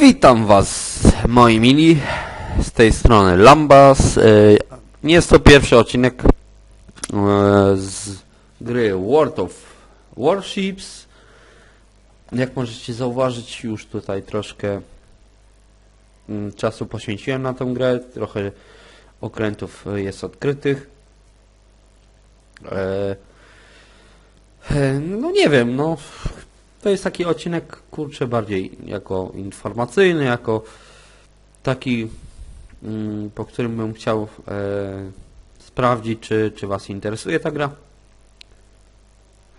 Witam Was, moi mili, z tej strony Lambas. E, jest to pierwszy odcinek e, z gry World of Warships. Jak możecie zauważyć, już tutaj troszkę mm, czasu poświęciłem na tę grę, trochę okrętów e, jest odkrytych. No nie wiem, no to jest taki odcinek, kurczę, bardziej jako informacyjny, jako taki, mm, po którym bym chciał e, sprawdzić, czy, czy Was interesuje ta gra.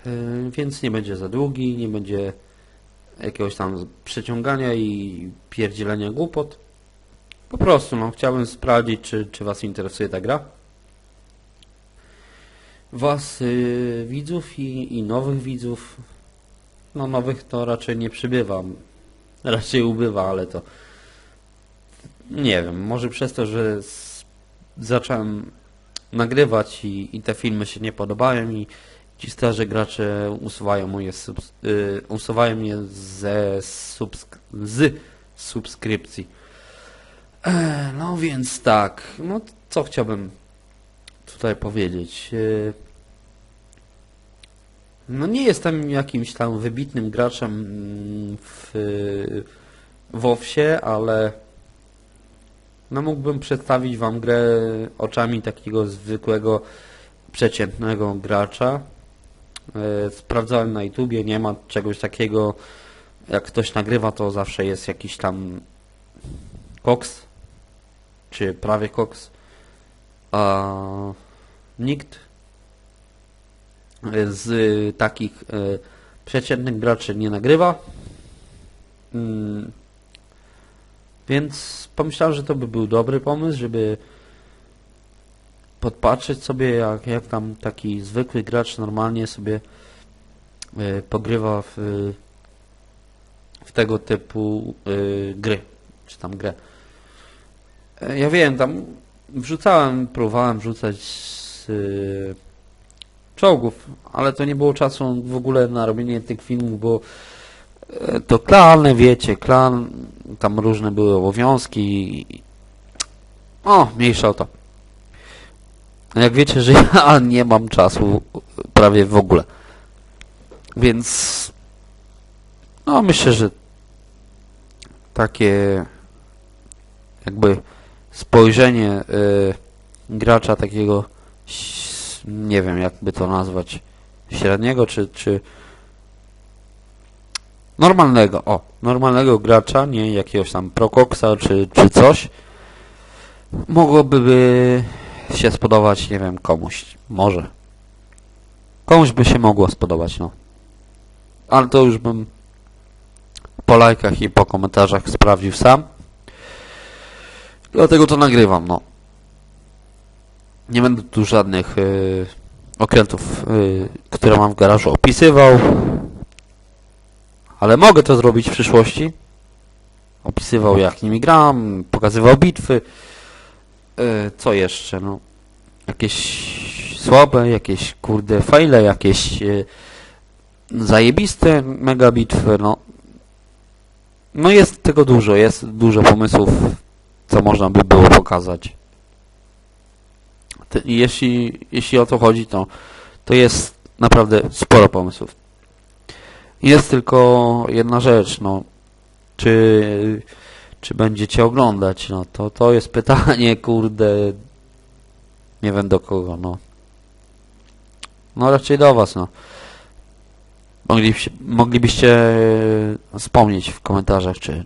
E, więc nie będzie za długi, nie będzie jakiegoś tam przeciągania i pierdzielenia głupot. Po prostu, no, chciałbym sprawdzić, czy, czy Was interesuje ta gra. Was, y, widzów i, i nowych widzów, no nowych to raczej nie przybywa. Raczej ubywa, ale to nie wiem, może przez to, że s- zacząłem nagrywać i, i te filmy się nie podobają i ci starzy gracze usuwają moje subs- y, usuwają je ze subsk- z subskrypcji. No więc tak, no co chciałbym tutaj powiedzieć? E, no nie jestem jakimś tam wybitnym graczem mm, w WoWsie, ale no mógłbym przedstawić Wam grę oczami takiego zwykłego, przeciętnego gracza. E, Sprawdzałem na YouTubie, nie ma czegoś takiego, jak ktoś nagrywa, to zawsze jest jakiś tam koks, czy prawie koks, a nikt z takich e, przeciętnych graczy nie nagrywa. Mm, Więc pomyślałem, że to by był dobry pomysł, żeby podpatrzeć sobie, jak, jak tam taki zwykły gracz normalnie sobie e, pogrywa w, w tego typu gry, czy tam grę. Ja wiem, tam wrzucałem, próbowałem wrzucać czołgów, ale to nie było czasu w ogóle na robienie tych filmów, bo e, to klany, wiecie, klan, tam różne były obowiązki. O, mniejsza o to. Jak wiecie, że ja nie mam czasu prawie w ogóle. Więc no myślę, że takie jakby spojrzenie y, gracza takiego nie wiem jakby to nazwać średniego czy, czy normalnego, o, normalnego gracza, nie jakiegoś tam prokoksa czy, czy coś. Mogłoby by się spodobać, nie wiem, komuś, może. Komuś by się mogło spodobać, no. Ale to już bym po lajkach i po komentarzach sprawdził sam. Dlatego to nagrywam, no nie będę tu żadnych y, okrętów, y, które mam w garażu opisywał. Ale mogę to zrobić w przyszłości. Opisywał jak nimi gram, pokazywał bitwy. Y, co jeszcze? No, jakieś słabe, jakieś kurde fajle, jakieś zajebiste mega bitwy, no. No jest tego dużo, jest dużo pomysłów, co można by było pokazać. Te- jeśli, jeśli o to chodzi, to, to jest naprawdę sporo pomysłów. Jest tylko jedna rzecz, no, czy, czy będziecie oglądać, no, to, to jest pytanie, kurde, nie wiem do kogo, no. No raczej do was, no. Moglibyście, moglibyście wspomnieć w komentarzach, czy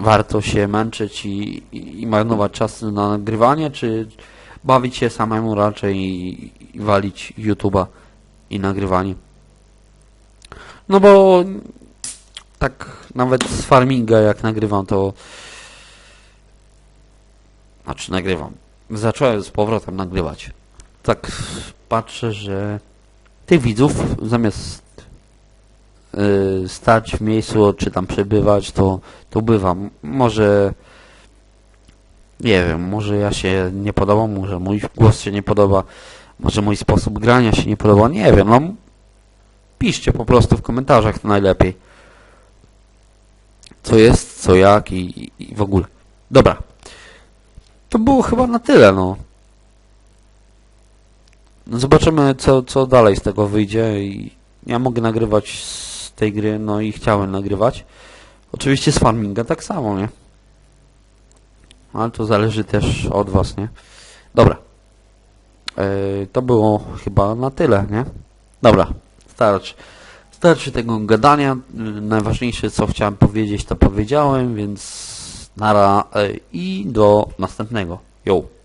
warto się męczyć i, i, i marnować czas na nagrywanie, czy, bawić się samemu raczej i, i walić YouTube'a i nagrywanie. No bo tak nawet z farminga jak nagrywam to znaczy nagrywam. Zacząłem z powrotem nagrywać. Tak patrzę, że tych widzów zamiast y, stać w miejscu czy tam przebywać to, to bywam. Może nie wiem, może ja się nie podobam, może mój głos się nie podoba, może mój sposób grania się nie podoba, nie wiem, no piszcie po prostu w komentarzach to najlepiej. co jest, co jak i, i- w ogóle. Dobra. To było chyba na tyle, no. No Zobaczymy, co, co dalej z tego wyjdzie i ja mogę nagrywać z tej gry, no i chciałem nagrywać. Oczywiście z farminga tak samo, nie? Ale to zależy też od was, nie? Dobra. Yy, to było chyba na tyle, nie? Dobra, starczy. Starczy tego gadania. Najważniejsze, co chciałem powiedzieć, to powiedziałem, więc nara yy, i do następnego. Yo.